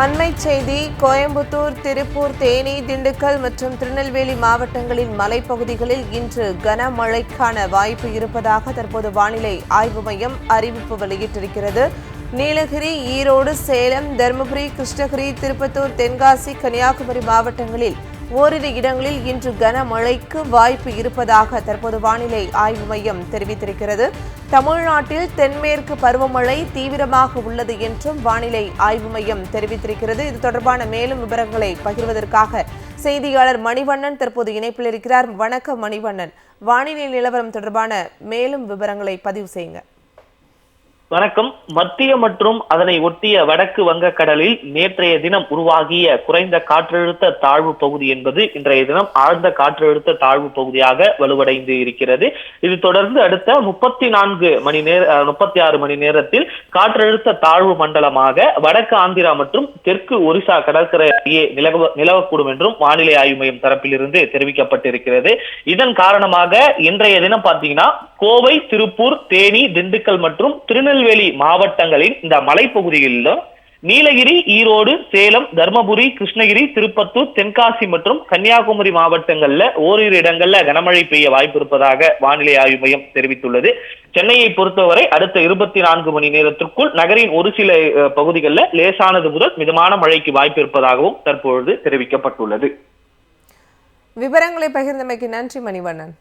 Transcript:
அண்மை செய்தி கோயம்புத்தூர் திருப்பூர் தேனி திண்டுக்கல் மற்றும் திருநெல்வேலி மாவட்டங்களின் மலைப்பகுதிகளில் இன்று கனமழைக்கான வாய்ப்பு இருப்பதாக தற்போது வானிலை ஆய்வு மையம் அறிவிப்பு வெளியிட்டிருக்கிறது. நீலகிரி ஈரோடு சேலம் தருமபுரி கிருஷ்ணகிரி திருப்பத்தூர் தென்காசி கன்னியாகுமரி மாவட்டங்களில் ஓரிரு இடங்களில் இன்று கனமழைக்கு வாய்ப்பு இருப்பதாக தற்போது வானிலை ஆய்வு மையம் தெரிவித்திருக்கிறது. தமிழ்நாட்டில் தென்மேற்கு பருவமழை தீவிரமாக உள்ளது என்றும் வானிலை ஆய்வு மையம் தெரிவித்திருக்கிறது. இது தொடர்பான மேலும் விவரங்களை பகிர்வதற்காக செய்தியாளர் மணிவண்ணன் தற்போது இணைப்பில் இருக்கிறார். வணக்கம் மணிவண்ணன். வானிலை நிலவரம் தொடர்பான மேலும் விவரங்களை பதிவு செய்யுங்கள் வணக்கம். மத்திய மற்றும் அதனை ஒட்டிய வடக்கு வங்கக்கடலில் நேற்றைய தினம் உருவாகிய குறைந்த காற்றழுத்த தாழ்வு பகுதி என்பது இன்றைய தினம் ஆழ்ந்த காற்றழுத்த தாழ்வு பகுதியாக வலுவடைந்து இருக்கிறது. இது தொடர்ந்து அடுத்த முப்பத்தி நான்கு மணி நேர முப்பத்தி ஆறு மணி நேரத்தில் காற்றழுத்த தாழ்வு மண்டலமாக வடக்கு ஆந்திரா மற்றும் தெற்கு ஒரிசா கடற்கரையே நிலவ நிலவக்கூடும் என்றும் வானிலை ஆய்வு மையம் தரப்பிலிருந்து தெரிவிக்கப்பட்டிருக்கிறது. இதன் காரணமாக இன்றைய தினம் பார்த்தீங்கன்னா கோவை திருப்பூர் தேனி திண்டுக்கல் மற்றும் திருநெல்வேலி மாவட்டங்களின் இந்த மலைப்பகுதிகளிலும் நீலகிரி ஈரோடு சேலம் தர்மபுரி கிருஷ்ணகிரி திருப்பத்தூர் தென்காசி மற்றும் கன்னியாகுமரி மாவட்டங்கள்ல ஓரிரு இடங்கள்ல கனமழை பெய்ய வாய்ப்பு இருப்பதாக வானிலை ஆய்வு மையம் தெரிவித்துள்ளது. சென்னையை பொறுத்தவரை அடுத்த இருபத்தி நான்கு மணி நேரத்திற்குள் நகரின் ஒரு சில பகுதிகளில் லேசானது முதல் மிதமான மழைக்கு வாய்ப்பு இருப்பதாகவும் தற்பொழுது தெரிவிக்கப்பட்டுள்ளது. விவரங்களை பகிர்ந்தமைக்கு நன்றி மணிவண்ணன்.